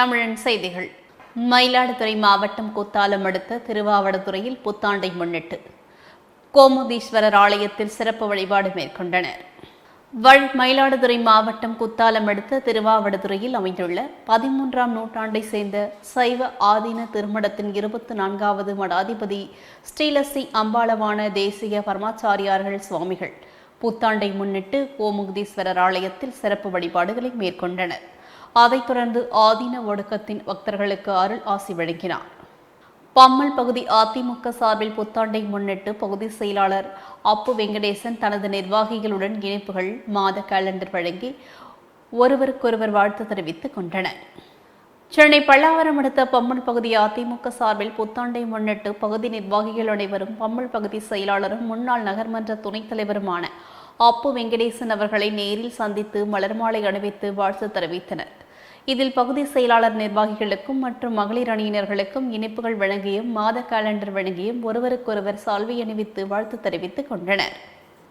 தமிழன் செய்திகள். மயிலாடுதுறை மாவட்டம் குத்தாலம் அடுத்த திருவாவடுதுறையில் புத்தாண்டை முன்னிட்டு கோமுதீஸ்வரர் ஆலயத்தில் சிறப்பு வழிபாடு மேற்கொண்டனர். வள் மயிலாடுதுறை மாவட்டம் குத்தாலம் அடுத்த திருவாவடுதுறையில் அமைந்துள்ள பதிமூன்றாம் நூற்றாண்டை சேர்ந்த சைவ ஆதீன திருமடத்தின் இருபத்தி நான்காவது மடாதிபதி ஸ்ரீலஸ்ரீ அம்பாளவான தேசிய பரமாச்சாரியார்கள் சுவாமிகள் புத்தாண்டை முன்னிட்டு கோமுகதீஸ்வரர் ஆலயத்தில் சிறப்பு வழிபாடுகளை மேற்கொண்டனர். அதைத் தொடர்ந்து ஆதீன ஒடுக்கத்தின் பக்தர்களுக்கு அருள் ஆசி வழங்கினார். பம்மல் பகுதி அதிமுக சார்பில் புத்தாண்டை முன்னிட்டு பகுதி செயலாளர் அப்பு வெங்கடேசன் தனது நிர்வாகிகளுடன் இணைப்புகள் மாத கேலண்டர் வழங்கி ஒருவருக்கொருவர் வாழ்த்து தெரிவித்துக் கொண்டனர். சென்னை பல்லாவரம் அடுத்த பம்மல் பகுதி அதிமுக சார்பில் புத்தாண்டை முன்னிட்டு பகுதி நிர்வாகிகள் அனைவரும் பம்மல் பகுதி செயலாளரும் முன்னாள் நகர்மன்ற துணைத் தலைவருமான அப்பு வெங்கடேசன் அவர்களை நேரில் சந்தித்து மலர்மாலை அணிவித்து வாழ்த்து தெரிவித்தனர். இதில் பகுதி செயலாளர் நிர்வாகிகளுக்கும் மற்றும் மகளிர் அணியினர்களுக்கும் இனிப்புகள் வழங்கியும் மாத காலண்டர் வழங்கியும் ஒருவருக்கொருவர் சால்வை அணிவித்து வாழ்த்து தெரிவித்துக் கொண்டனர்.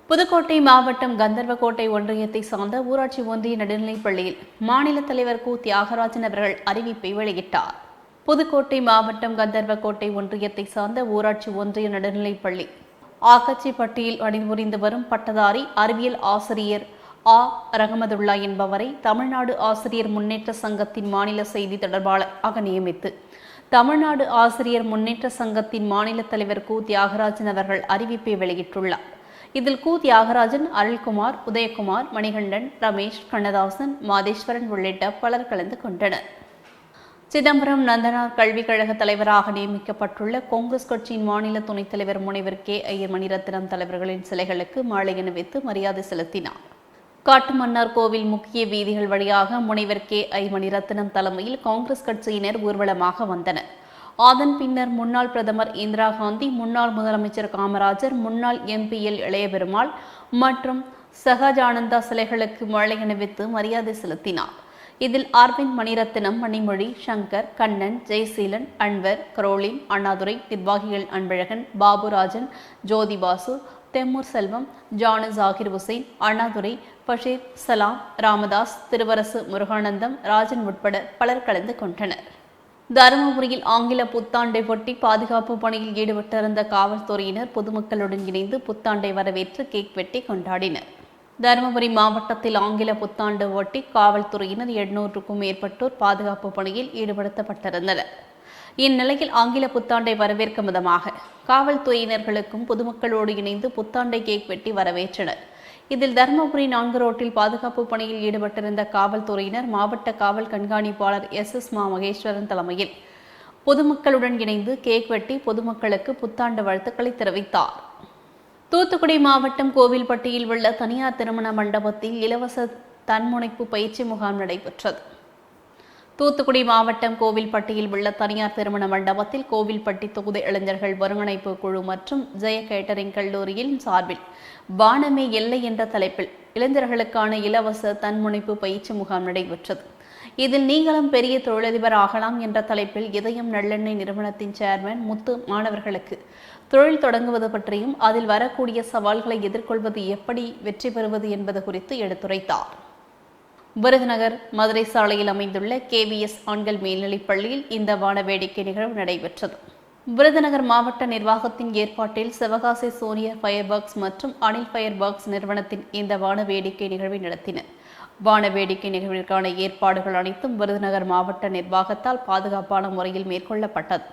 புதுக்கோட்டை மாவட்டம் கந்தர்வக்கோட்டை ஒன்றியத்தை சார்ந்த ஊராட்சி ஒன்றிய நடுநிலைப்பள்ளியில் மாநில தலைவர் கு. தியாகராஜன் அவர்கள் அறிவிப்பை வெளியிட்டார். புதுக்கோட்டை மாவட்டம் கந்தர்வக்கோட்டை ஒன்றியத்தை சார்ந்த ஊராட்சி ஒன்றிய நடுநிலைப்பள்ளி ஆக்கச்சிப்பட்டியில் பணிபுரிந்து வரும் பட்டதாரி அறிவியல் ஆசிரியர் ஆ. ரஹமதுல்லா என்பவரை தமிழ்நாடு ஆசிரியர் முன்னேற்ற சங்கத்தின் மாநில செய்தி தொடர்பாளராக நியமித்து தமிழ்நாடு ஆசிரியர் முன்னேற்ற சங்கத்தின் மாநில தலைவர் கு. தியாகராஜன் அவர்கள் அறிவிப்பை வெளியிட்டுள்ளார். இதில் கு. தியாகராஜன் அருள்குமார் உதயகுமார் மணிகண்டன் ரமேஷ் கண்ணதாசன் மாதேஸ்வரன் உள்ளிட்ட பலர் கலந்து கொண்டனர். சிதம்பரம் நந்தனார் கல்விக் கழக தலைவராக நியமிக்கப்பட்டுள்ள காங்கிரஸ் கட்சியின் மாநில துணைத் தலைவர் முனைவர் கே. ஐயர் மணிரத்னம் தலைவர்களின் சிலைகளுக்கு மாலை அணிவித்து மரியாதை செலுத்தினார். காட்டுமன்னார் கோவில் முக்கிய வீதிகள் வழியாக முனைவர் கே. ஐ. மணிரத்னம் தலைமையில் காங்கிரஸ் கட்சியினர் ஊர்வலமாக வந்தனர். அதன் பின்னர் முன்னாள் பிரதமர் இந்திரா காந்தி முன்னாள் முதலமைச்சர் காமராஜர் முன்னாள் எம்பிஎல் இளையபெருமாள் மற்றும் சகஜானந்தா சிலைகளுக்கு மாலை அணிவித்து மரியாதை செலுத்தினார். இதில் அரவிந்த் மணிரத்னம் மணிமொழி சங்கர் கண்ணன் ஜெயசீலன் அன்வர் கரோலின் அண்ணாதுரை நிர்வாகிகள் அன்பழகன் பாபுராஜன் ஜோதி பாசு தெம்மூர் செல்வம் ஜானு ஜாகிர் ஹுசைன் அண்ணாதுரை பஷீர் சலாம் ராமதாஸ் திருவரசு முருகானந்தம் ராஜன் உட்பட பலர் கலந்து கொண்டனர். தருமபுரியில் ஆங்கில புத்தாண்டை ஒட்டி பாதுகாப்பு பணியில் ஈடுபட்டிருந்த காவல்துறையினர் பொதுமக்களுடன் இணைந்து புத்தாண்டை வரவேற்று கேக் வெட்டி கொண்டாடினர். தருமபுரி மாவட்டத்தில் ஆங்கில புத்தாண்டு ஒட்டி காவல்துறையினர் எண்ணூற்றுக்கும் மேற்பட்டோர் பாதுகாப்பு பணியில் ஈடுபடுத்தப்பட்டிருந்தனர். இந்நிலையில் ஆங்கில புத்தாண்டை வரவேற்கும் விதமாக காவல்துறையினர்களுக்கும் பொதுமக்களோடு இணைந்து புத்தாண்டை கேக் வெட்டி வரவேற்றனர். இதில் தருமபுரி நான்கு ரோட்டில் பாதுகாப்பு பணியில் ஈடுபட்டிருந்த காவல்துறையினர் மாவட்ட காவல் கண்காணிப்பாளர் எஸ் எஸ் மா மகேஸ்வரன் தலைமையில் பொதுமக்களுடன் இணைந்து கேக் வெட்டி பொதுமக்களுக்கு புத்தாண்டு வாழ்த்துக்களை தெரிவித்தார். தூத்துக்குடி மாவட்டம் கோவில்பட்டியில் உள்ள தனியார் திருமண மண்டபத்தில் இலவச தன்முனைப்பு பயிற்சி முகாம் நடைபெற்றது. தூத்துக்குடி மாவட்டம் கோவில்பட்டியில் உள்ள தனியார் திருமண மண்டபத்தில் கோவில்பட்டி தொகுதி இளைஞர்கள் ஒருங்கிணைப்பு குழு மற்றும் ஜெய கேட்டரிங் கல்லூரியின் சார்பில் வானமே எல்லை என்ற தலைப்பில் இளைஞர்களுக்கான இலவச தன்முனைப்பு பயிற்சி முகாம் நடைபெற்றது. இதில் நீங்களும் பெரிய தொழிலதிபர் ஆகலாம் என்ற தலைப்பில் இதயம் நல்லெண்ணெய் நிறுவனத்தின் சேர்மன் முத்து மாணவர்களுக்கு. தொழில் தொடங்குவது பற்றியும் அதில் வரக்கூடிய சவால்களை எதிர்கொள்வது எப்படி வெற்றி பெறுவது என்பது குறித்து எடுத்துரைத்தார். விருதுநகர் மதுரை சாலையில் அமைந்துள்ள கேவிஎஸ் ஆண்கள் மேல்நிலைப் பள்ளியில் இந்த வான வேடிக்கை நிகழ்வு நடைபெற்றது. விருதுநகர் மாவட்ட நிர்வாகத்தின் ஏற்பாட்டில் சிவகாசி சோனியர் ஃபயர் ஒர்க்ஸ் மற்றும் அனில் ஃபயர் ஒர்க்ஸ் நிறுவனத்தின் இந்த வான வேடிக்கை நிகழ்வை நடத்தினர். வான வேடிக்கை நிகழ்விற்கான ஏற்பாடுகள் அனைத்தும் விருதுநகர் மாவட்ட நிர்வாகத்தால் பாதுகாப்பான முறையில் மேற்கொள்ளப்பட்டது.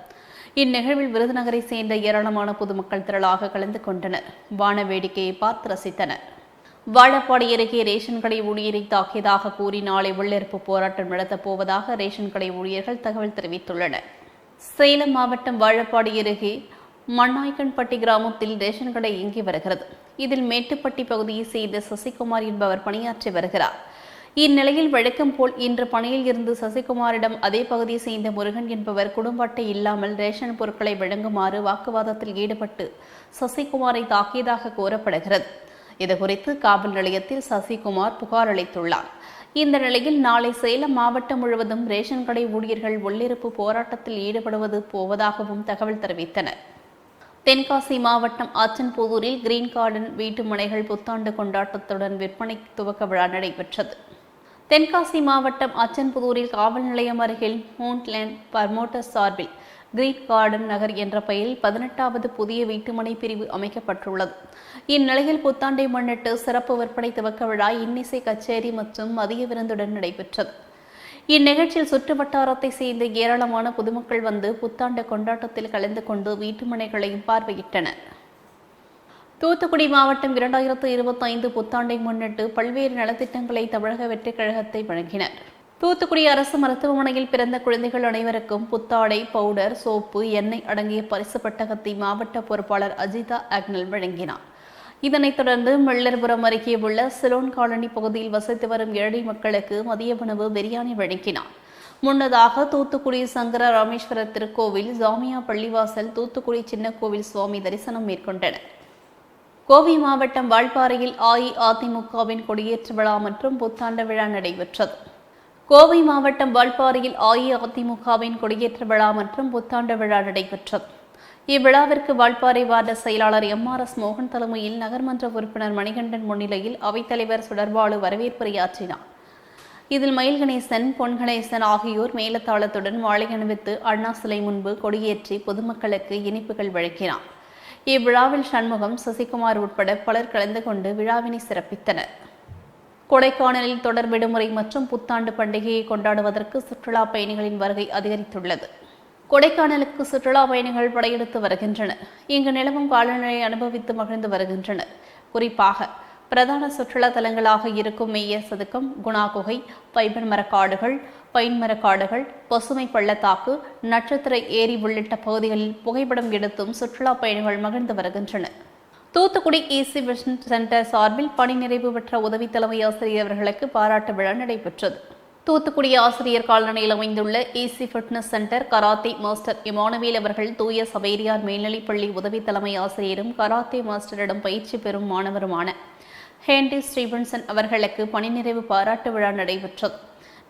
இந்நிகழ்வில் விருதுநகரை சேர்ந்த ஏராளமான பொதுமக்கள் திரளாக கலந்து கொண்டனர். வான வேடிக்கையை பார்த்து ரசித்தனர். வாழப்பாடி அருகே ரேஷன் கடை ஊழியரை தாக்கியதாக கூறி நாளை உள்ளிருப்பு போராட்டம் நடத்தப் போவதாக ரேஷன் கடை ஊழியர்கள் தகவல் தெரிவித்துள்ளனர். சேலம் மாவட்டம் வாழப்பாடி அருகே மண்ணாய்க்கன்பட்டி கிராமத்தில் ரேஷன் கடை இயங்கி வருகிறது. இதில் மேட்டுப்பட்டி பகுதியை சேர்ந்த சசிகுமார் என்பவர் பணியாற்றி வருகிறார். இந்நிலையில் வழக்கம் போல் இன்று பணியில் இருந்து சசிகுமாரிடம் அதே பகுதியை சேர்ந்த முருகன் என்பவர் குடும்ப அட்டை இல்லாமல் ரேஷன் பொருட்களை வழங்குமாறு வாக்குவாதத்தில் ஈடுபட்டு சசிகுமாரை தாக்கியதாக கூறப்படுகிறது. இதுகுறித்து காவல் நிலையத்தில் சசிகுமார் புகார் அளித்துள்ளார். இந்த நிலையில் நாளை சேலம் மாவட்டம் முழுவதும் ரேஷன் கடை ஊழியர்கள் உள்ளிருப்பு போராட்டத்தில் ஈடுபடுவது போவதாகவும் தகவல் தெரிவித்தனர். தென்காசி மாவட்டம் ஆச்சன்புதூரில் கிரீன் கார்டன் வீட்டு மனைகள் புத்தாண்டு கொண்டாட்டத்துடன் விற்பனை துவக்க விழா நடைபெற்றது. தென்காசி மாவட்டம் அச்சன்புதூரில் காவல் நிலையம் அருகில் மவுண்ட்லேண்ட் பர்மோட்டர் சார்பில் கிரீக் கார்டன் நகர் என்ற பெயரில் பதினெட்டாவது புதிய வீட்டுமனை பிரிவு அமைக்கப்பட்டுள்ளது. இந்நிலையில் புத்தாண்டை முன்னிட்டு சிறப்பு விற்பனை துவக்க விழா இன்னிசை கச்சேரி மற்றும் மதிய விருந்துடன் நடைபெற்றது. இந்நிகழ்ச்சியில் சுற்று வட்டாரத்தை சேர்ந்த ஏராளமான பொதுமக்கள் வந்து புத்தாண்டு கொண்டாட்டத்தில் கலந்து கொண்டு வீட்டுமனைகளையும் பார்வையிட்டனர். தூத்துக்குடி மாவட்டம் இரண்டாயிரத்து இருபத்தைந்து புத்தாண்டை முன்னிட்டு பல்வேறு நலத்திட்டங்களை தமிழக வெற்றிக் கழகத்தை வழங்கினர். தூத்துக்குடி அரசு மருத்துவமனையில் பிறந்த குழந்தைகள் அனைவருக்கும் புத்தாடை பவுடர் சோப்பு எண்ணெய் அடங்கிய பரிசு பட்டகத்தை மாவட்ட பொறுப்பாளர் அஜிதா அக்னல் வழங்கினார். இதனைத் தொடர்ந்து மெல்லர்புரம் அருகே உள்ள சிலோன் காலனி பகுதியில் வசித்து வரும் ஏழை மக்களுக்கு மதிய உணவு பிரியாணி வழங்கினார். முன்னதாக தூத்துக்குடி சங்கர ராமேஸ்வரர் திருக்கோவில் ஜாமியா பள்ளிவாசல் தூத்துக்குடி சின்ன கோவில் சுவாமி தரிசனம் மேற்கொண்டனர். கோவை மாவட்டம் வால்பாறையில் அஇஅதிமுகவின் கொடியேற்ற விழா மற்றும் புத்தாண்டு விழா நடைபெற்றது. கோவை மாவட்டம் வால்பாறையில் அஇஅதிமுகவின் கொடியேற்ற விழா மற்றும் புத்தாண்டு விழா நடைபெற்றது. இவ்விழாவிற்கு வால்பாறை வார்டு செயலாளர் எம் ஆர் எஸ் மோகன் தலைமையில் நகர்மன்ற உறுப்பினர் மணிகண்டன் முன்னிலையில் அவைத்தலைவர் சுடர்பாலு வரவேற்புரையாற்றினார். இதில் மயில் கணேசன் பொன் கணேசன் ஆகியோர் மேலத்தாளத்துடன் வாழை அணிவித்து அண்ணா சிலை முன்பு கொடியேற்றி பொதுமக்களுக்கு இனிப்புகள் வழங்கினார். இவ்விழாவில் சண்முகம் சசிகுமார் உட்பட பலர் கலந்து கொண்டு விழாவினை சிறப்பித்தனர். கொடைக்கானலில் தொடர் விடுமுறை மற்றும் புத்தாண்டு பண்டிகையை கொண்டாடுவதற்கு சுற்றுலா பயணிகளின் வருகை அதிகரித்துள்ளது. கொடைக்கானலுக்கு சுற்றுலா பயணிகள் படையெடுத்து வருகின்றனர். இங்கு நிலவும் காலநிலை அனுபவித்து மகிழ்ந்து வருகின்றனர். குறிப்பாக பிரதான சுற்றுலா தலங்களாக இருக்கும் மெய்ய சதுக்கம் குணா குகை பைபன் மரக்காடுகள் பைன் மரக்காடுகள் பசுமை பள்ளத்தாக்கு நட்சத்திர ஏரி உள்ளிட்ட பகுதிகளில் புகைப்படம் எடுத்தும் சுற்றுலா பயணிகள் மகிழ்ந்து வருகின்றனர். தூத்துக்குடி ஏசி விஷன் சென்டர் சார்பில் பணி நிறைவு பெற்ற உதவி தலைமை ஆசிரியர் அவர்களுக்கு பாராட்டு விழா நடைபெற்றது. தூத்துக்குடி ஆசிரியர் காலனியில் அமைந்துள்ள AC fitness centre karate master Emmanuel அவர்கள் தூய சபேரியார் மேல்நிலைப்பள்ளி உதவி தலைமை ஆசிரியரும் கராத்தே மாஸ்டரிடம் பயிற்சி பெறும் மாணவருமான ஹேண்டி ஸ்டீவன்சன் அவர்களுக்கு பணி நிறைவு பாராட்டு விழா நடைபெற்றது.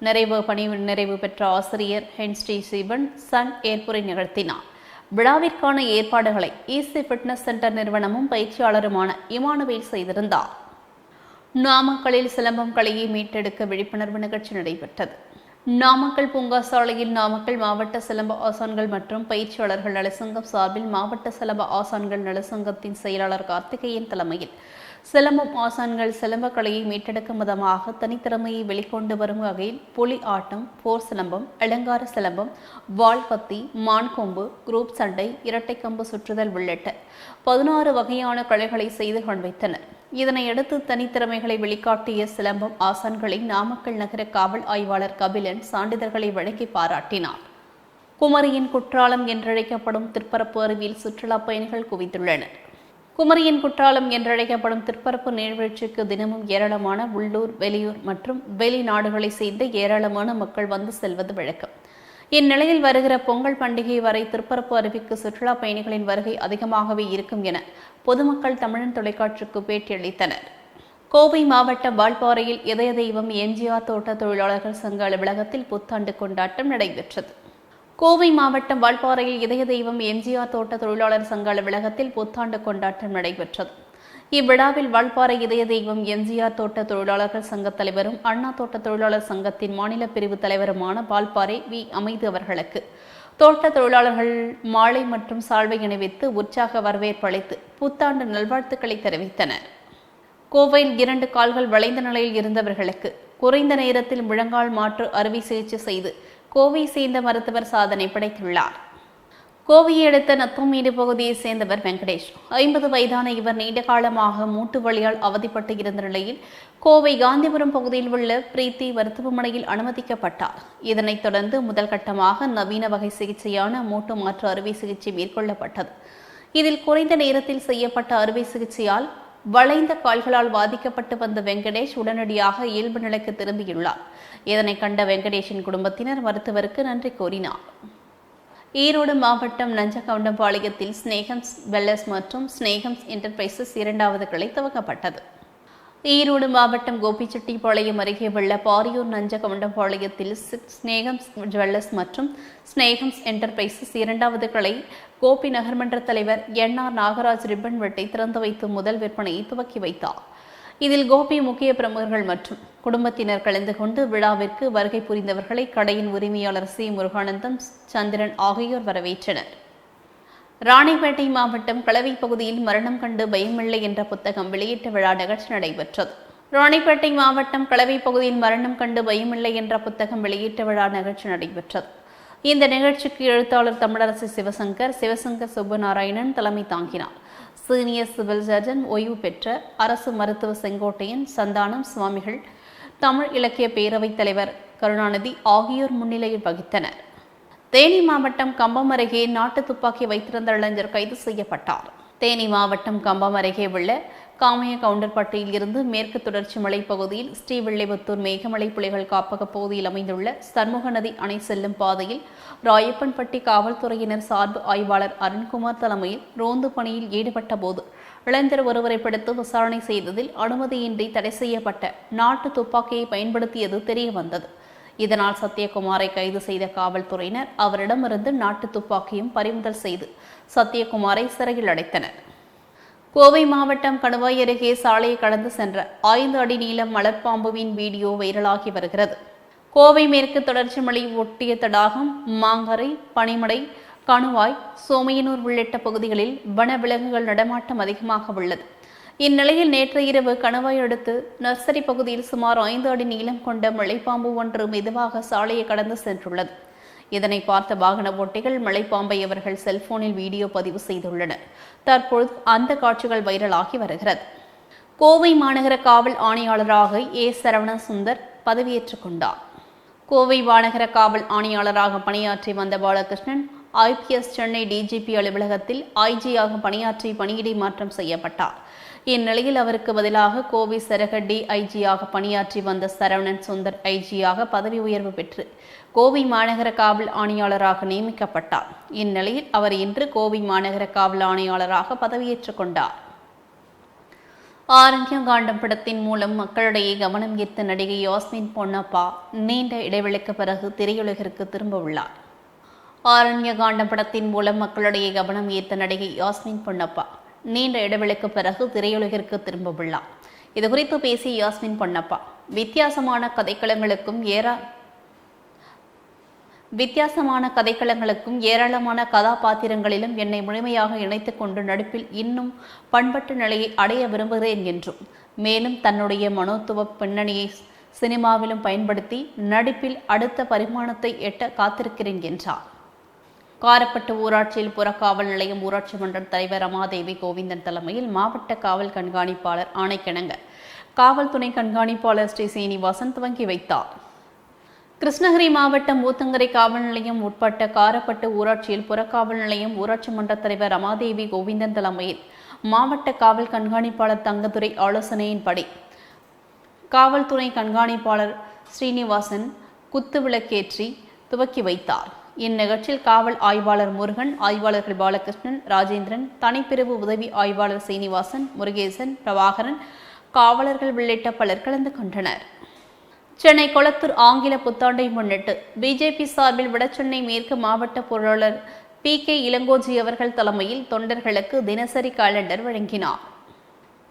நிறைவு பணி நிறைவு பெற்ற ஆசிரியர் ஹென்ஸ்டி சீபன் சன் ஏற்புரை நிகழ்த்தினார். விழாவிற்கான ஏற்பாடுகளை ஈசி ஃபிட்னஸ் சென்டர் நிறுவனமும் பயிற்சியாளருமான இமானுவேல் செய்திருந்தார். நாமக்கலில் சிலம்பம் கலையை மீட்டெடுக்க விழிப்புணர்வு நிகழ்ச்சி நடைபெற்றது. நாமக்கல் பூங்கா சாலையில் நாமக்கல் மாவட்ட சிலம்ப ஆசான்கள் மற்றும் பயிற்சியாளர்கள் நலசங்கம் சார்பில் மாவட்ட சிலம்ப ஆசான்கள் நலசங்கத்தின் செயலாளர் கார்த்திகேயன் தலைமையில் சிலம்பம் ஆசான்கள் சிலம்ப கலையை மீட்டெடுக்கும் விதமாக தனித்திறமையை வெளிக்கொண்டு வரும் வகையில் புலி ஆட்டம் போர் சிலம்பம் அலங்கார சிலம்பம் வால்கத்தி மான்கொம்பு குரூப் சண்டை இரட்டைக்கம்பு சுற்றுதல் உள்ளிட்ட பதினாறு வகையான கலைகளை செய்து காண்பித்தனர். இதனையடுத்து தனித்திறமைகளை வெளிக்காட்டிய சிலம்பம் ஆசான்களை நாமக்கல் நகர காவல் ஆய்வாளர் கபிலன் சான்றிதழ்களை வழங்கி பாராட்டினார். குமரியின் குற்றாலம் என்றழைக்கப்படும் திருப்பரப்பு அருவியில் சுற்றுலா பயணிகள் குவித்துள்ளனர் குமரியின் குற்றாலம் என்றழைக்கப்படும் திருப்பரப்பு நீர்வீழ்ச்சிக்கு தினமும் ஏராளமான உள்ளூர் வெளியூர் மற்றும் வெளிநாடுகளை சேர்ந்த ஏராளமான மக்கள் வந்து செல்வது வழக்கம். இந்நிலையில் வருகிற பொங்கல் பண்டிகை வரை திருப்பரப்பு அருவிக்கு சுற்றுலா பயணிகளின் வருகை அதிகமாகவே இருக்கும் என பொதுமக்கள் தமிழன் தொலைக்காட்சிக்கு பேட்டியளித்தனர். கோவை மாவட்டம் வால்பாறையில் இதய தெய்வம் எம்ஜிஆர் தோட்ட தொழிலாளர்கள் சங்க அலுவலகத்தில் புத்தாண்டு கொண்டாட்டம் நடைபெற்றது. கோவை மாவட்டம் வால்பாறையில் இதய தெய்வம் எம்ஜிஆர் தோட்ட தொழிலாளர் சங்க அலுவலகத்தில் புத்தாண்டு கொண்டாட்டம் நடைபெற்றது. இவ்விழாவில் வால்பாறை இதய தெய்வம் எம்ஜிஆர் தோட்ட தொழிலாளர்கள் சங்க தலைவரும் அண்ணா தோட்ட தொழிலாளர் சங்கத்தின் மாநில பிரிவு தலைவருமான வால்பாறை வி. அமைது அவர்களுக்கு தோட்ட தொழிலாளர்கள் மாலை மற்றும் சால்வை இணைவித்து உற்சாக வரவேற்பு அளித்து புத்தாண்டு நல்வாழ்த்துக்களை தெரிவித்தனர். கோவையில் இரண்டு கால்கள் வளைந்த நிலையில் இருந்தவர்களுக்கு குறைந்த நேரத்தில் முழங்கால் மாற்று அறுவை சிகிச்சை செய்து கோவை சேர்ந்த மருத்துவர் சாதனை படைத்துள்ளார். கோவையை அடுத்த நத்தம்மீடு பகுதியை சேர்ந்தவர் வெங்கடேஷ். ஐம்பது வயதான இவர் நீண்ட காலமாக மூட்டு வலியால் அவதிப்பட்டு இருந்த நிலையில் கோவை காந்திபுரம் பகுதியில் உள்ள பிரீத்தி மருத்துவமனையில் அனுமதிக்கப்பட்டார். இதனைத் தொடர்ந்து முதல் கட்டமாக நவீன வகை சிகிச்சையான மூட்டு மாற்று அறுவை சிகிச்சை மேற்கொள்ளப்பட்டது. இதில் குறைந்த நேரத்தில் செய்யப்பட்ட அறுவை சிகிச்சையால் வளைந்த கால்களால் பாதிக்கப்பட்டு வந்த வெங்கடேஷ் உடனடியாக இயல்பு நிலைக்கு திரும்பியுள்ளார். இதனை கண்ட வெங்கடேஷின் குடும்பத்தினர் மருத்துவருக்கு நன்றி கூறினார். ஈரோடு மாவட்டம் நஞ்சகவுண்டம்பாளையத்தில் ஸ்னேகம்ஸ் வெல்லஸ் மற்றும் ஸ்னேகம்ஸ் என்டர்பிரைசஸ் இரண்டாவது கிளை துவக்கப்பட்டது. ஈரோடு மாவட்டம் கோபிச்செட்டிப்பாளையம் அருகே உள்ள பாரியூர் நஞ்சகவுண்டம்பாளையத்தில் ஸ்னேகம்ஸ் ஜுவல்லர்ஸ் மற்றும் ஸ்னேகம்ஸ் என்டர்பிரைசஸ் இரண்டாவது கிளை கோபி நகர்மன்ற தலைவர் என் ஆர் நாகராஜ் ரிப்பன் வெட்டை திறந்து வைத்து முதல் விற்பனையை துவக்கி வைத்தார். இதில் கோபி முக்கிய பிரமுகர்கள் மற்றும் குடும்பத்தினர் கலந்து கொண்டு விழாவிற்கு வருகை புரிந்தவர்களை கடையின் உரிமையாளர் சி. முருகானந்தம் சந்திரன் ஆகியோர் வரவேற்றனர். ராணிப்பேட்டை மாவட்டம் கலவை பகுதியில் மரணம் கண்டு பயமில்லை என்ற புத்தகம் வெளியிட்ட விழா நிகழ்ச்சி நடைபெற்றது. ராணிப்பேட்டை மாவட்டம் கலவை பகுதியில் மரணம் கண்டு பயமில்லை என்ற புத்தகம் வெளியிட்ட விழா நிகழ்ச்சி நடைபெற்றது. இந்த நிகழ்ச்சிக்கு எழுத்தாளர் தமிழரசு சிவசங்கர் சிவசங்கர் சுப்புநாராயணன் தலைமை தாங்கினார். சீனியர் சிவில் சர்ஜன் ஓய்வு பெற்ற அரசு மருத்துவ செங்கோட்டையன் சந்தானம் சுவாமிகள் தமிழ் இலக்கிய பேரவைத் தலைவர் கருணாநிதி ஆகியோர் முன்னிலையில் வகித்தனர். தேனி மாவட்டம் கம்பம் அருகே நாட்டு துப்பாக்கி வைத்திருந்த இளைஞர் கைது செய்யப்பட்டார். தேனி மாவட்டம் கம்பம் அருகே உள்ள காமைய கவுண்டர்பட்டியில் இருந்து மேற்கு தொடர்ச்சி மலைப்பகுதியில் ஸ்ரீவில்லிபுத்தூர் மேகமலை புலிகள் காப்பக பகுதியில் அமைந்துள்ள சண்முக நதி அணை செல்லும் பாதையில் ராயப்பன்பட்டி காவல்துறையினர் சார்பு ஆய்வாளர் அருண்குமார் தலைமையில் ரோந்து பணியில் ஈடுபட்ட போது இளைஞர் ஒருவரை பிடித்து விசாரணை செய்ததில் அனுமதியின்றி தடை செய்யப்பட்ட நாட்டு துப்பாக்கியை பயன்படுத்தியது தெரியவந்தது. இதனால் சத்யகுமாரை கைது செய்த காவல்துறையினர் அவரிடமிருந்து நாட்டு துப்பாக்கியும் பறிமுதல் செய்து சத்யகுமாரை சிறையில் அடைத்தனர். கோவை மாவட்டம் கணுவாய் அருகே சாலையை கடந்து சென்ற ஐந்து அடி நீளம் மலர்பாம்புவின் வீடியோ வைரலாகி வருகிறது. கோவை மேற்கு தொடர்ச்சி மலை ஒட்டிய தடாகம் மாங்கரை பனிமடை கணுவாய் சோமையனூர் உள்ளிட்ட பகுதிகளில் வனவிலங்குகள் நடமாட்டம் அதிகமாக உள்ளது. இந்நிலையில் நேற்று இரவு கணவாய் அடுத்து நர்சரி பகுதியில் சுமார் ஐந்து அடி நீளம் கொண்ட மலைப்பாம்பு ஒன்று மெதுவாக சாலையை கடந்து சென்றுள்ளது. இதனை பார்த்த வாகன ஓட்டிகள் மலைப்பாம்பை அவர்கள் செல்போனில் வீடியோ பதிவு செய்துள்ளனர். தற்பொழுது அந்த காட்சிகள் வைரலாகி வருகிறது. கோவை மாநகர காவல் ஆணையாளராக ஏ. சரவண சுந்தர் பதவியேற்றுக் கொண்டார். கோவை மாநகர காவல் ஆணையாளராக பணியாற்றி வந்த பாலகிருஷ்ணன் ஐபிஎஸ் சென்னை டிஜிபி அலுவலகத்தில் ஐஜியாக பணியாற்றி பணியிடை மாற்றம் செய்யப்பட்டார். இந்நிலையில் அவருக்கு பதிலாக கோவை சரக டிஐஜியாக பணியாற்றி வந்த சரவணன் சுந்தர் ஐஜியாக பதவி உயர்வு பெற்று கோவை மாநகர காவல் ஆணையாளராக நியமிக்கப்பட்டார். இந்நிலையில் அவர் இன்று கோவை மாநகர காவல் ஆணையாளராக பதவியேற்றுக் கொண்டார். ஆரண்யகாண்டம் படத்தின் மூலம் மக்களிடையே கவனம் ஈர்த்த நடிகை யாஸ்மின் பொன்னப்பா நீண்ட இடைவெளிக்கு பிறகு திரையுலகிற்கு திரும்ப உள்ளார். ஆரண்யகாண்டம் படத்தின் மூலம் மக்களிடையே கவனம் ஈர்த்த நடிகை யாஸ்மின் பொன்னப்பா நீண்ட இடைவெளிக்கு பிறகு திரையுலகிற்கு திரும்ப உள்ளார். இதுகுறித்து பேசிய யாஸ்மின் பொன்னப்பா வித்தியாசமான கதைக்களங்களுக்கும் ஏறா வித்தியாசமான கதைக்களங்களுக்கும் ஏராளமான கதாபாத்திரங்களிலும் என்னை முழுமையாக இணைத்து கொண்டு நடிப்பில் இன்னும் பண்பட்ட நிலையை அடைய விரும்புகிறேன் என்றும் மேலும் தன்னுடைய மனோத்துவ பின்னணியை சினிமாவிலும் பயன்படுத்தி நடிப்பில் அடுத்த பரிமாணத்தை எட்ட காத்திருக்கிறேன் என்றார். காரப்பட்டு ஊராட்சியில் புறக்காவல் நிலையம் ஊராட்சி மன்ற தலைவர் ரமாதேவி கோவிந்தன் தலைமையில் மாவட்ட காவல் கண்காணிப்பாளர் ஆணைக்கிணங்க காவல் துணை கண்காணிப்பாளர் ஸ்ரீ சீனிவாசன் துவங்கி வைத்தார். கிருஷ்ணகிரி மாவட்டம் ஊத்தங்கரை காவல் நிலையம் உட்பட்ட காரப்பட்டு ஊராட்சியில் புறக்காவல் நிலையம் ஊராட்சி மன்ற தலைவர் ரமாதேவி கோவிந்தன் தலைமையில் மாவட்ட காவல் கண்காணிப்பாளர் தங்கதுரை ஆலோசனையின்படி காவல்துறை கண்காணிப்பாளர் ஸ்ரீனிவாசன் குத்து விளக்கேற்றி துவக்கி வைத்தார். இந்நிகழ்ச்சியில் காவல் ஆய்வாளர் முருகன் ஆய்வாளர்கள் பாலகிருஷ்ணன் ராஜேந்திரன் தனிப்பிரிவு உதவி ஆய்வாளர் சீனிவாசன் முருகேசன் பிரபாகரன் காவலர்கள் உள்ளிட்ட பலர் கலந்து கொண்டனர். சென்னை கொளத்தூர் ஆங்கில புத்தாண்டை முன்னிட்டு பிஜேபி சார்பில் வடசென்னை மேற்கு மாவட்ட பொருளாளர் பி கே இளங்கோஜி அவர்கள் தலைமையில் தொண்டர்களுக்கு தினசரி காலண்டர் வழங்கினார்.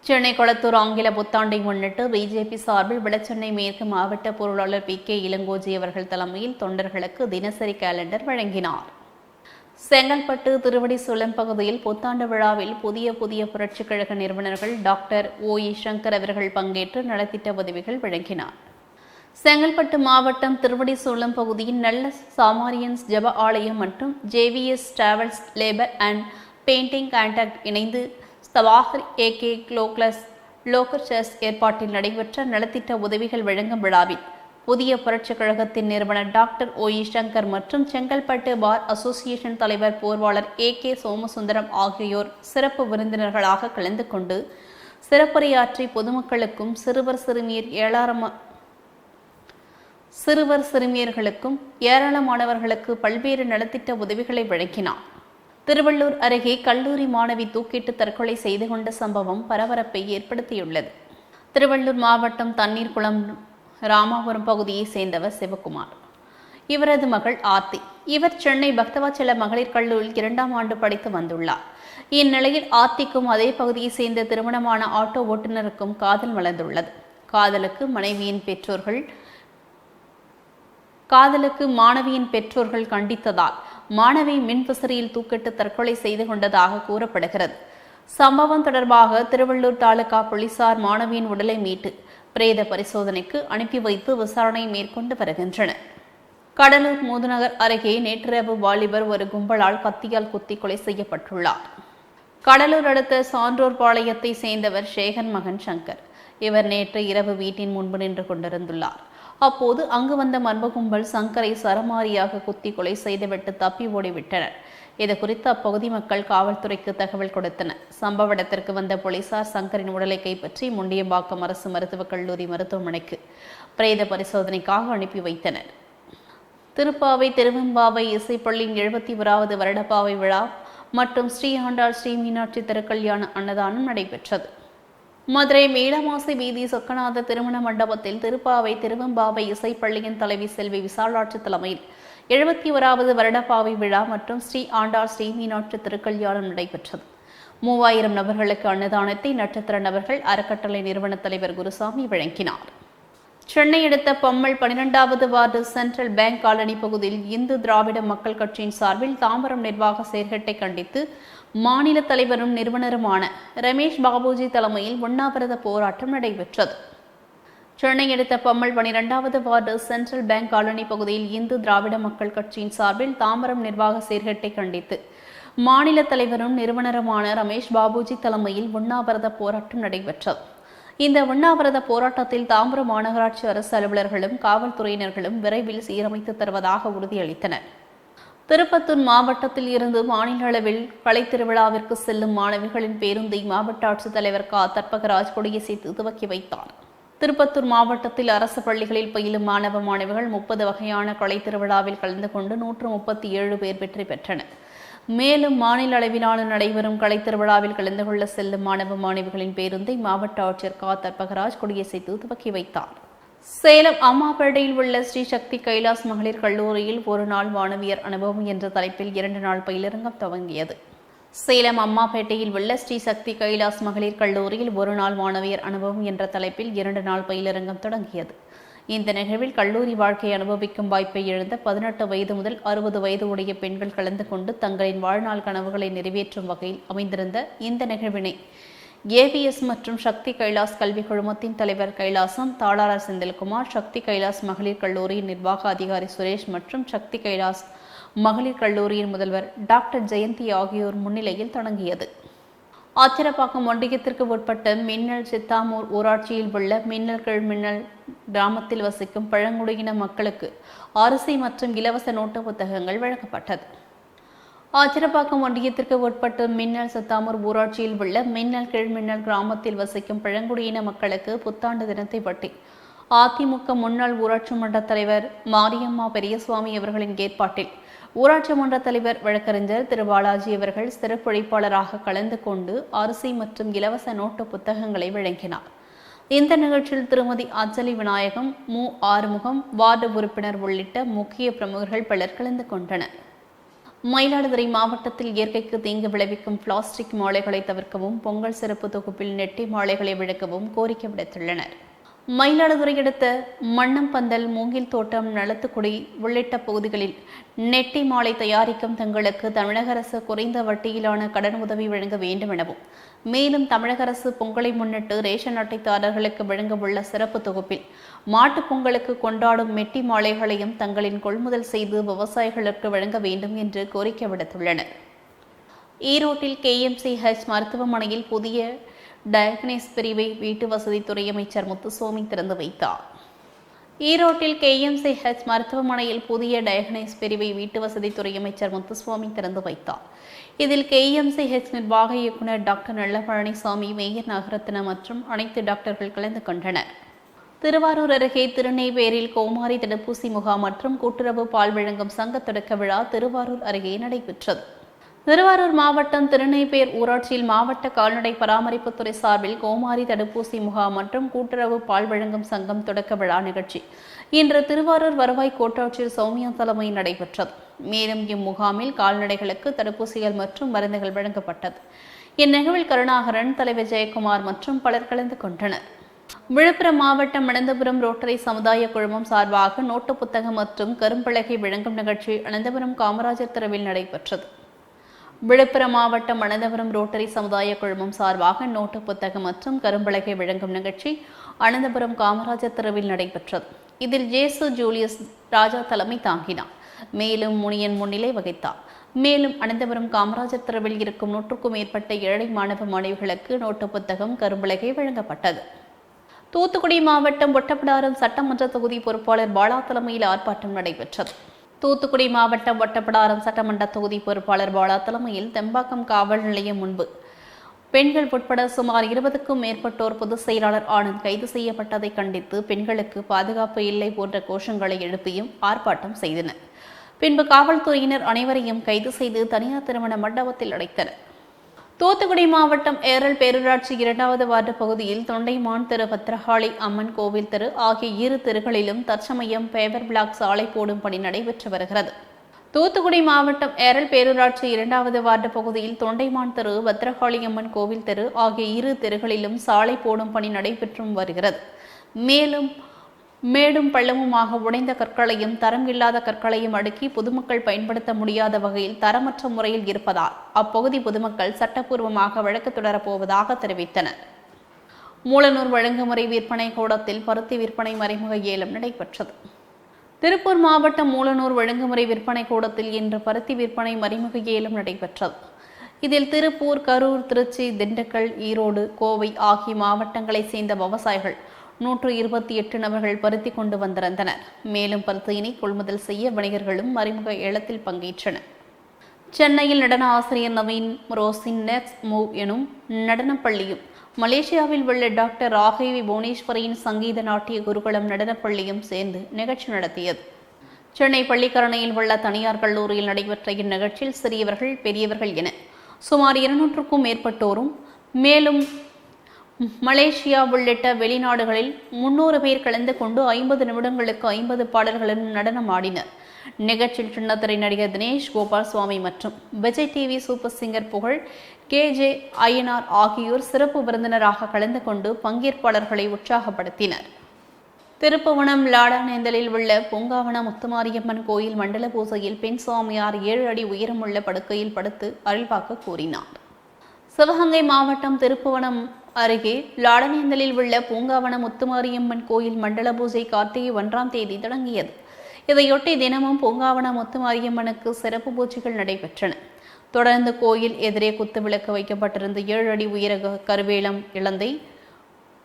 சென்னை கொளத்தூர் ஆங்கில புத்தாண்டை முன்னிட்டு பிஜேபி சார்பில் வடசென்னை மேற்கு மாவட்ட பொருளாளர் பி கே இளங்கோஜி அவர்கள் தலைமையில் தொண்டர்களுக்கு தினசரி காலண்டர் வழங்கினார். செங்கல்பட்டு திருவடிசூலம் பகுதியில் புத்தாண்டு விழாவில் புதிய புதிய புரட்சிக் கழக நிறுவனர்கள் டாக்டர் ஓ இ சங்கர் அவர்கள் பங்கேற்று நலத்திட்ட உதவிகள் வழங்கினார். செங்கல்பட்டு மாவட்டம் திருவடிசூலம் பகுதியின் நல்ல சாமாரியன்ஸ் ஜப ஆலயம் மற்றும் JVS travels labour and painting contact இணைந்து சவாகர் ஏகே குளோக்லஸ் லோக்கர் செஸ் ஏற்பாட்டில் நடைபெற்ற நலத்திட்ட உதவிகள் வழங்கும் விழாவில் புதிய புரட்சிக் கழகத்தின் நிறுவனர் டாக்டர் ஓ இ சங்கர் மற்றும் செங்கல்பட்டு பார் அசோசியேஷன் தலைவர் போர்வாளர் ஏ கே சோமசுந்தரம் ஆகியோர் சிறப்பு விருந்தினர்களாக கலந்து கொண்டு சிறப்புரையாற்றி பொதுமக்களுக்கும் சிறுவர் சிறுமியர் ஏழாயிரம் சிறுவர் சிறுமியர்களுக்கும் ஏராளமானவர்களுக்கு பல்வேறு நலத்திட்ட உதவிகளை வழங்கினார். திருவள்ளூர் அருகே கல்லூரி மாணவி தூக்கிட்டு தற்கொலை செய்து கொண்ட சம்பவம் பரபரப்பை ஏற்படுத்தியுள்ளது. திருவள்ளூர் மாவட்டம் தண்ணீர்குளம் ராமாபுரம் பகுதியைச் சேர்ந்தவர் சிவகுமார். இவரது மகள் ஆர்த்தி. இவர் சென்னை பக்தவாச்சல மகளிர் கல்லூரியில் இரண்டாம் ஆண்டு படித்து வந்துள்ளார். இந்நிலையில் ஆர்த்திக்கும் அதே பகுதியைச் சேர்ந்த திருமணமான ஆட்டோ ஓட்டுநருக்கும் காதல் மலர்ந்துள்ளது காதலுக்கு மனைவியின் பெற்றோர்கள் காதலுக்கு மாணவியின் பெற்றோர்கள் கண்டித்ததால் மாணவி மின்விசிறியில் தூக்கிட்டு தற்கொலை செய்து கொண்டதாக கூறப்படுகிறது. சம்பவம் தொடர்பாக திருவள்ளூர் தாலுகா போலீசார் மாணவியின் உடலை மீட்டு பிரேத பரிசோதனைக்கு அனுப்பி வைத்து விசாரணை மேற்கொண்டு வருகின்றனர். கடலூர் மூதுநகர் அருகே நேற்றிரவு வாலிபர் ஒரு கும்பலால் கத்தியால் குத்தி கொலை செய்யப்பட்டுள்ளார். கடலூர் அடுத்த சான்றோர் பாளையத்தை சேர்ந்தவர் சேகன் மகன் சங்கர். இவர் நேற்று இரவு வீட்டின் முன்பு நின்று கொண்டிருந்துள்ளார். அப்போது அங்கு வந்த மர்ம கும்பல் சங்கரை சரமாரியாக குத்தி கொலை செய்துவிட்டு தப்பி ஓடிவிட்டனர். இது குறித்து அப்பகுதி மக்கள் காவல்துறைக்கு தகவல் கொடுத்தனர் சம்பவ இடத்திற்கு வந்த போலீசார் சங்கரின் உடலை கைப்பற்றி முண்டியம்பாக்கம் அரசு மருத்துவக் கல்லூரி மருத்துவமனைக்கு பிரேத பரிசோதனைக்காக அனுப்பி வைத்தனர். திருப்பாவை திருவெம்பாவை இசைப்பள்ளியின் எழுபத்தி ஓராவது வருடப்பாவை விழா மற்றும் ஸ்ரீ ஆண்டாள் ஸ்ரீ மீனாட்சி திருக்கல்யாண அன்னதானம் நடைபெற்றது. மதுரை மேலமாசி வீதி சொக்கநாத திருமண மண்டபத்தில் திருப்பாவை திருவெம்பாவை இசைப்பள்ளியின் தலைவி செல்வி விசாலாட்சி தலைமையில் எழுபத்தி ஓராவது வருடப்பாவை விழா மற்றும் ஸ்ரீ ஆண்டாள் ஸ்ரீ மீனாட்சி திருக்கல்யாணம் நடைபெற்றது. மூவாயிரம் நபர்களுக்கு அன்னதானத்தை நட்சத்திர நபர்கள் அறக்கட்டளை நிறுவன தலைவர் குருசாமி வழங்கினார். சென்னை அடுத்த பம்மல் பனிரெண்டாவது வார்டு சென்ட்ரல் பேங்க் காலனி பகுதியில் இந்து திராவிட மக்கள் கட்சியின் சார்பில் தாம்பரம் நிர்வாக செயற்கட்டை கண்டித்து மாநில தலைவரும் நிறுவனருமான ரமேஷ் பாபுஜி தலைமையில் உண்ணாவிரத போராட்டம் நடைபெற்றது. சென்னை அடுத்த பம்மல் பனிரெண்டாவது வார்டு சென்ட்ரல் பேங்க் காலனி பகுதியில் இந்து திராவிட மக்கள் கட்சியின் சார்பில் தாம்பரம் நிர்வாக செயற்கட்டை கண்டித்து மாநில தலைவரும் நிறுவனருமான ரமேஷ் பாபுஜி தலைமையில் உண்ணாவிரத போராட்டம் நடைபெற்றது. இந்த உண்ணாவிரத போராட்டத்தில் தாம்பரம் மாநகராட்சி அரசு அலுவலர்களும் காவல்துறையினர்களும் விரைவில் சீரமைத்து தருவதாக உறுதியளித்தனர். திருப்பத்தூர் மாவட்டத்தில் இருந்து மாநில அளவில் கலைத்திருவிழாவிற்கு செல்லும் மாணவிகளின் பேருந்தை மாவட்ட ஆட்சித்தலைவர் க. தற்பகராஜ் கொடியசைத்து துவக்கி வைத்தார். திருப்பத்தூர் மாவட்டத்தில் அரசு பள்ளிகளில் பயிலும் மாணவ மாணவிகள் முப்பது வகையான கலைத்திருவிழாவில் கலந்து கொண்டு நூற்று முப்பத்தி ஏழு பேர் வெற்றி பெற்றனர். மேலும் மாநில அளவிலான நடைபெறும் கலைத்திருவிழாவில் கலந்து கொள்ள செல்லும் மாணவ மாணவிகளின் பேருந்தை மாவட்ட ஆட்சியர் கா. தற்பகராஜ் கொடியசைத்து துவக்கி வைத்தார். சேலம் அம்மாபேட்டையில் உள்ள ஸ்ரீ சக்தி கைலாஸ் மகளிர் கல்லூரியில் ஒரு நாள் மாணவியர் அனுபவம் என்ற தலைப்பில் இரண்டு நாள் பயிலரங்கம் துவங்கியது. சேலம் அம்மாபேட்டையில் உள்ள ஸ்ரீ சக்தி கைலாஸ் மகளிர் கல்லூரியில் ஒரு நாள் மாணவியர் அனுபவம் என்ற தலைப்பில் இரண்டு நாள் பயிலரங்கம் தொடங்கியது. இந்த நிகழ்வில் கல்லூரி வாழ்க்கையை அனுபவிக்கும் வாய்ப்பை இழந்த பதினெட்டு வயது முதல் அறுபது வயது உடைய பெண்கள் கலந்து கொண்டு தங்களின் வாழ்நாள் கனவுகளை நிறைவேற்றும் வகையில் அமைந்திருந்த இந்த நிகழ்வினை ஏவிஎஸ் மற்றும் சக்தி கைலாஸ் கல்வி குழுமத்தின் தலைவர் கைலாசம் தாளாளர் செந்தில்குமார் சக்தி கைலாஸ் மகளிர் கல்லூரியின் நிர்வாக அதிகாரி சுரேஷ் மற்றும் சக்தி கைலாஸ் மகளிர் கல்லூரியின் முதல்வர் டாக்டர் ஜெயந்தி ஆகியோர் முன்னிலையில் தொடங்கியது. ஆச்சிரப்பாக்கம் ஒன்றியத்திற்கு உட்பட்ட மின்னல் சித்தாமூர் ஊராட்சியில் உள்ள மின்னல் கீழ்மின்னல் கிராமத்தில் வசிக்கும் பழங்குடியின மக்களுக்கு அரிசி மற்றும் இலவச நோட்டு புத்தகங்கள் வழங்கப்பட்டது. ஆச்சிரப்பாக்கம் ஒன்றியத்திற்கு உட்பட்டு மின்னல் சத்தாமூர் ஊராட்சியில் உள்ள மின்னல் கீழ்மின்னல் கிராமத்தில் வசிக்கும் பழங்குடியின மக்களுக்கு புத்தாண்டு தினத்தை பட்டி அதிமுக முன்னாள் ஊராட்சி மன்ற தலைவர் மாரியம்மா பெரியசுவாமி அவர்களின் ஏற்பாட்டில் ஊராட்சி மன்ற தலைவர் வழக்கறிஞர் திரு பாலாஜி அவர்கள் சிறப்புழைப்பாளராக கலந்து கொண்டு அரிசி மற்றும் இலவச நோட்டு புத்தகங்களை வழங்கினார். இந்த நிகழ்ச்சியில் திருமதி அஞ்சலி விநாயகம் மு. ஆறுமுகம் வார்டு உறுப்பினர் உள்ளிட்ட முக்கிய பிரமுகர்கள் பலர் கலந்து கொண்டனர். மயிலாடுதுறை மாவட்டத்தில் இயற்கைக்கு தீங்கு விளைவிக்கும் பிளாஸ்டிக் மாலைகளை தவிர்க்கவும் பொங்கல் சிறப்பு தொகுப்பில் நெட்டி மாலைகளை விளக்கவும் கோரிக்கை விடுத்துள்ளனர். மயிலாடுதுறை அடுத்த மண்ணம்பந்தல் மூங்கில் தோட்டம் நலத்துக்குடி உள்ளிட்ட பகுதிகளில் நெட்டி மாலை தயாரிக்கும் தங்களுக்கு தமிழக அரசு குறைந்த வட்டியிலான கடன் உதவி வழங்க வேண்டும் எனவும் மேலும் தமிழக அரசு பொங்கலை முன்னிட்டு ரேஷன் அட்டைதாரர்களுக்கு வழங்க உள்ள சிறப்பு தொகுப்பில் மாட்டுப் பொங்கலுக்கு கொண்டாடும் மெட்டி மாலைகளையும் தங்களின் கொள்முதல் செய்து விவசாயிகளுக்கு வழங்க வேண்டும் என்று கோரிக்கை விடுத்துள்ளனர். ஈரோட்டில் கேஎம்சி ஹெச் மருத்துவமனையில் புதிய டயக்னைஸ் பிரிவை வீட்டு வசதித்துறை அமைச்சர் முத்துசுவாமி திறந்து வைத்தார். ஈரோட்டில் கேஎம்சி ஹெச் மருத்துவமனையில் புதிய டயக்னைஸ் பிரிவை வீட்டு வசதித்துறை அமைச்சர் முத்துசுவாமி திறந்து வைத்தார். இதில் கேஎம்சி ஹெச் நிர்வாக இயக்குனர் டாக்டர் நல்ல பழனிசாமி மேயர் நகரத்தின மற்றும் அனைத்து டாக்டர்கள் கலந்து கொண்டனர். திருவாரூர் அருகே திருநெய்வேலியில் கோமாரி தடுப்பூசி முகாம் மற்றும் கூட்டுறவு பால் வழங்கும் சங்க தொடக்க விழா திருவாரூர் அருகே நடைபெற்றது. திருவாரூர் மாவட்டம் திருநெய்வேர் ஊராட்சியில் மாவட்ட கால்நடை பராமரிப்புத்துறை சார்பில் கோமாரி தடுப்பூசி முகாம் மற்றும் கூட்டுறவு பால் வழங்கும் சங்கம் தொடக்க விழா நிகழ்ச்சி. இன்று திருவாரூர் வருவாய் கோட்டாட்சியர் சௌமியா தலைமையில் நடைபெற்றது. மேலும் இம்முகாமில் கால்நடைகளுக்கு தடுப்பூசிகள் மற்றும் மருந்துகள் வழங்கப்பட்டது. இந்நிகழ்வில் கருணாகரன் தலைவர் ஜெயக்குமார் மற்றும் பலர் கலந்து கொண்டனர். விழுப்புரம் மாவட்டம் அனந்தபுரம் ரோட்டரி சமுதாய குழுமம் சார்பாக நோட்டு புத்தகம் மற்றும் கரும்பலகை விளங்கும் நிகழ்ச்சி அனந்தபுரம் காமராஜர் தெருவில் நடைபெற்றது. விழுப்புரம் மாவட்டம் அனந்தபுரம் ரோட்டரி சமுதாய குழுமம் சார்பாக நோட்டு புத்தகம் மற்றும் கரும்பலகை விளங்கும் நிகழ்ச்சி அனந்தபுரம் காமராஜர் தெருவில் நடைபெற்றது. இதில் ஜேசு ஜூலியஸ் ராஜா தலைமை தாங்கினார். மேலும் முனியன் முன்னிலை வகித்தார். மேலும் அனந்தபுரம் காமராஜர் தெருவில் இருக்கும் நூற்றுக்கும் மேற்பட்ட ஏழை மாணவ மாணவிகளுக்கு நோட்டு புத்தகம் கரும்பலகை வழங்கப்பட்டது. தூத்துக்குடி மாவட்டம் ஒட்டப்பிடாரம் சட்டமன்ற தொகுதி பொறுப்பாளர் பாலா தலைமையில் ஆர்ப்பாட்டம் நடைபெற்றது. தூத்துக்குடி மாவட்டம் ஒட்டப்பிடாரம் சட்டமன்ற தொகுதி பொறுப்பாளர் பாலா தலைமையில் தெம்பாக்கம் காவல் நிலையம் முன்பு. பெண்கள் உட்பட சுமார் இருபதுக்கும் மேற்பட்டோர் பொதுச் செயலாளர் ஆனந்த் கைது செய்யப்பட்டதை கண்டித்து பெண்களுக்கு பாதுகாப்பு இல்லை போன்ற கோஷங்களை எழுப்பியும் ஆர்ப்பாட்டம் செய்தனர். பின்பு காவல்துறையினர் அனைவரையும் கைது செய்து தனியார் திருமண மண்டபத்தில் அடைத்தனர். தூத்துக்குடி மாவட்டம் ஏரல் பேரூராட்சி இரண்டாவது வார்டு பகுதியில் தொண்டைமான் திரு பத்ரகாளி அம்மன் கோவில் தெரு ஆகிய இரு தெருகளிலும் தற்சமயம் பேவர் பிளாக் சாலை போடும் பணி நடைபெற்று வருகிறது. தூத்துக்குடி மாவட்டம் ஏரல் பேரூராட்சி இரண்டாவது வார்டு பகுதியில் தொண்டைமான் தெரு பத்ரகாளி அம்மன் கோவில் தெரு ஆகிய இரு தெருகளிலும் சாலை போடும் பணி நடைபெற்றும் வருகிறது. மேலும் மேடும் பள்ளமுமாக உடைந்த கற்களையும் தரம் இல்லாத கற்களையும் அடுக்கி பொதுமக்கள் பயன்படுத்த முடியாத வகையில் தரமற்ற முறையில் இருப்பதால் அப்பகுதி பொதுமக்கள் சட்டப்பூர்வமாக வழக்கு தொடரப்போவதாக தெரிவித்தனர். மூலனூர் வழங்குமுறை விற்பனை கூடத்தில் பருத்தி விற்பனை மறைமுக ஏலம் நடைபெற்றது. திருப்பூர் மாவட்டம் மூலனூர் ஒழுங்குமுறை விற்பனை கூடத்தில் இன்று பருத்தி விற்பனை மறைமுக ஏலம் நடைபெற்றது. இதில் திருப்பூர் கரூர் திருச்சி திண்டுக்கல் ஈரோடு கோவை ஆகிய மாவட்டங்களைச் சேர்ந்த விவசாயிகள் நூற்று இருபத்தி எட்டு நபர்கள் பருத்தி கொண்டு வந்திருந்தனர். மேலும் பருத்தியினை கொள்முதல் செய்ய வணிகர்களும் மறைமுக ஏலத்தில் பங்கேற்றனர். சென்னையில் நடன ஆசிரியர் நவீன் ரோசின் நெக்ஸ் மூவ் எனும் நடனப்பள்ளியும் மலேசியாவில் உள்ள டாக்டர் ராகேவி புவனேஸ்வரியின் சங்கீத நாட்டிய குருகுலம் நடனப்பள்ளியும் சேர்ந்து நிகழ்ச்சி நடத்தியது. சென்னை பள்ளிக்கரணையில் உள்ள தனியார் கல்லூரியில் நடைபெற்ற இந்நிகழ்ச்சியில் சிறியவர்கள் பெரியவர்கள் என சுமார் இருநூற்றுக்கும் மேற்பட்டோரும் மேலும் மலேசியா உள்ளிட்ட வெளிநாடுகளில் முன்னூறு பேர் கலந்து கொண்டு ஐம்பது நிமிடங்களுக்கு ஐம்பது பாடல்களும் நடனம் ஆடினர். நிகழ்ச்சியில் சின்னத்திரை நடிகர் தினேஷ் கோபால் சுவாமி மற்றும் விஜய் டிவி சூப்பர் சிங்கர் புகழ் கே ஜே ஐயனார் ஆகியோர் சிறப்பு விருந்தினராக கலந்து கொண்டு பங்கேற்பாளர்களை உற்சாகப்படுத்தினர். திருப்புவனம் லாடானேந்தலில் உள்ள பொங்காவன முத்துமாரியம்மன் கோயில் மண்டல பூசையில் பெண் சுவாமியார் ஏழு அடி உயரமுள்ள படுக்கையில் படுத்து அருள்வாக்கு கூறினார். சிவகங்கை மாவட்டம் திருப்புவனம் அருகே லாடனேந்தலில் உள்ள பூங்காவன முத்துமாரியம்மன் கோயில் மண்டல பூஜை கார்த்திகை ஒன்றாம் தேதி தொடங்கியது. இதையொட்டி தினமும் பூங்காவன முத்துமாரியம்மனுக்கு சிறப்பு பூஜைகள் நடைபெற்றன. தொடர்ந்து கோயில் எதிரே குத்துவிளக்கு வைக்கப்பட்டிருந்த ஏழு அடி உயர கருவேலம் இலந்தை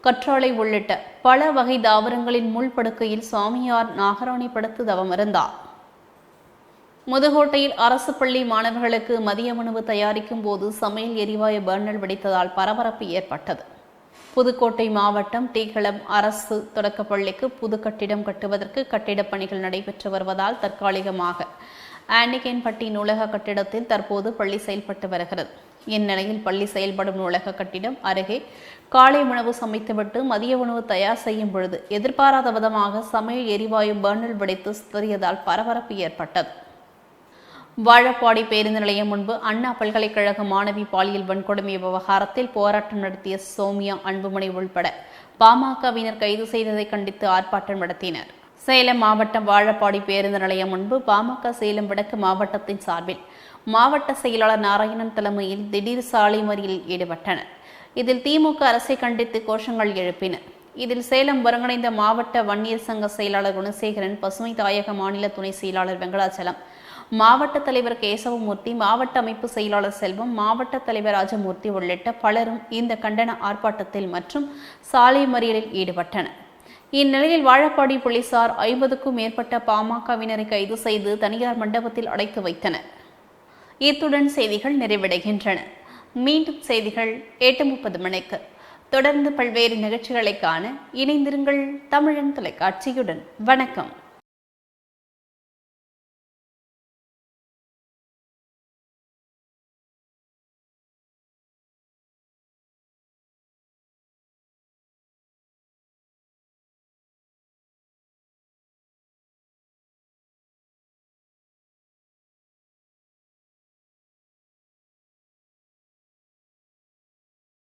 கற்றாழை உள்ளிட்ட பல வகை தாவரங்களின் முள் படுக்கையில் சுவாமியார் நாகராணி படுத்து தவமிருந்தார் முதுகோட்டையில் அரசு பள்ளி மாணவர்களுக்கு மதிய உணவு தயாரிக்கும் போது சமையல் எரிவாயு பர்னல் வெடித்ததால் பரபரப்பு ஏற்பட்டது. புதுக்கோட்டை மாவட்டம் டீகளம் அரசு தொடக்கப்பள்ளிக்கு புது கட்டிடம் கட்டுவதற்கு கட்டிடப் பணிகள் நடைபெற்று வருவதால் தற்காலிகமாக ஆண்டிகேன்பட்டி நூலக கட்டிடத்தில் தற்போது பள்ளி செயல்பட்டு வருகிறது. இந்நிலையில் பள்ளி செயல்படும் நூலக கட்டிடம் அருகே காலை உணவு சமைத்துவிட்டு மதிய உணவு தயார் செய்யும் பொழுது எதிர்பாராத விதமாக சமையல் எரிவாயு பர்னல் வெடித்து சிதறியதால் பரபரப்பு ஏற்பட்டது. வாழப்பாடி பேருந்து நிலையம் முன்பு அண்ணா பல்கலைக்கழக மாணவி பாலியல் வன்கொடுமை விவகாரத்தில் போராட்டம் நடத்திய சோமியா அன்புமணி உள்பட பாமகவினர் கைது செய்ததை கண்டித்து ஆர்ப்பாட்டம் நடத்தினர். சேலம் மாவட்டம் வாழப்பாடி பேருந்து நிலையம் முன்பு பாமக சேலம் வடக்கு மாவட்டத்தின் சார்பில் மாவட்ட செயலாளர் நாராயணன் தலைமையில் திடீர் சாலை மறியலில் ஈடுபட்டனர். இதில் திமுக அரசை கண்டித்து கோஷங்கள் எழுப்பினர். இதில் சேலம் ஒருங்கிணைந்த மாவட்ட வன்னியர் சங்க செயலாளர் குணசேகரன் பசுமை தாயக மாநில துணை செயலாளர் வெங்கடாச்சலம் மாவட்ட தலைவர் கேசவமூர்த்தி மாவட்ட அமைப்பு செயலாளர் செல்வம் மாவட்ட தலைவர் ராஜமூர்த்தி உள்ளிட்ட பலரும் இந்த கண்டன ஆர்ப்பாட்டத்தில் மற்றும் சாலை மறியலில் ஈடுபட்டனர். இந்நிலையில் வாழப்பாடி போலீசார் ஐம்பதுக்கும் மேற்பட்ட பாமகவினரை கைது செய்து தனியார் மண்டபத்தில் அடைத்து வைத்தனர். இத்துடன் செய்திகள் நிறைவடைகின்றன. மீண்டும் செய்திகள் எட்டு முப்பது மணிக்கு. தொடர்ந்து பல்வேறு நிகழ்ச்சிகளை காண இணைந்திருங்கள் தமிழன் தொலைக்காட்சியுடன். வணக்கம்.